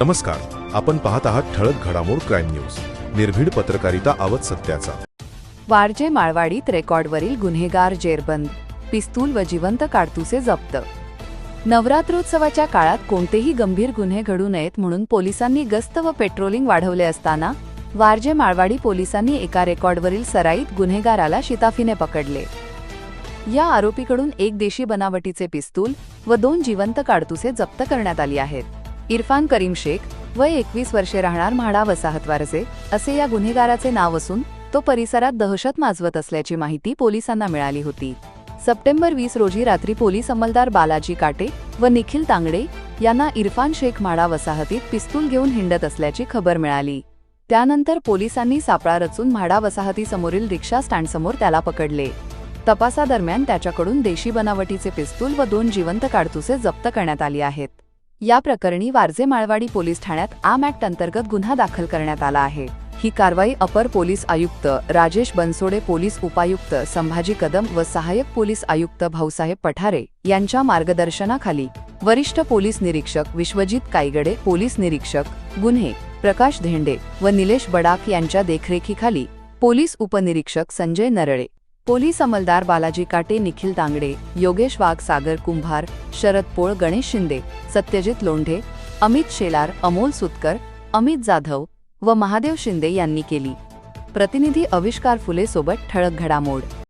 नमस्कार आपण पाहत आहात ठळक घडामोड क्राईम न्यूज. निर्भीड पत्रकारिता आवत सत्याचा. वारजे माळवाडीत रेकॉर्डवरील गुन्हेगार जेरबंद पिस्तूल व जिवंत काडतुसे जप्त. नवरात्रोत्सवाच्या काळात कोणतेही गंभीर गुन्हे घडू नयेत म्हणून पोलिसांनी गस्त व पेट्रोलिंग वाढवले असताना वारजे माळवाडी पोलिसांनी एका रेकॉर्डवरील सराईत गुन्हेगाराला शिताफीने पकडले. या आरोपीकडून एक देशी बनावटीचे पिस्तूल व दोन जिवंत काडतुसे जप्त करण्यात आली आहेत. इरफान करीम शेख वय एकवीस वर्षे राहणार म्हाडा वसाहतवारचे असे या गुन्हेगाराचे नाव असून तो परिसरात दहशत माजवत असल्याची माहिती पोलिसांना मिळाली होती. सप्टेंबर वीस रोजी रात्री पोलीस अंमलदार बालाजी काटे व निखिल तांगडे यांना इरफान शेख म्हाडा वसाहतीत पिस्तूल घेऊन हिंडत असल्याची खबर मिळाली. त्यानंतर पोलिसांनी सापळा रचून म्हाडा वसाहतीसमोरील रिक्षा स्टँडसमोर त्याला पकडले. तपासादरम्यान त्याच्याकडून देशी बनावटीचे पिस्तूल व दोन जिवंत काडतुसे जप्त करण्यात आली आहेत. या प्रकरणी वारजे माळवाडी पोलीस ठाण्यात आम ऍक्ट अंतर्गत गुन्हा दाखल करण्यात आला आहे. ही कारवाई अपर पोलीस आयुक्त राजेश बनसोडे पोलीस उपायुक्त संभाजी कदम व सहाय्यक पोलीस आयुक्त भाऊसाहेब पठारे यांच्या मार्गदर्शनाखाली वरिष्ठ पोलीस निरीक्षक विश्वजित कायगडे पोलीस निरीक्षक गुन्हे प्रकाश धेंडे व निलेश बडाक यांच्या देखरेखीखाली पोलीस उपनिरीक्षक संजय नरळे पोलीस अंमलदार बालाजी काटे निखिल तांगडे योगेश वाघ सागर कुंभार शरद पोळ गणेश शिंदे सत्यजित लोंढे अमित शेलार अमोल सुतकर अमित जाधव व महादेव शिंदे यांनी केली. प्रतिनिधी अविष्कार फुले सोबत ठळक घडामोड.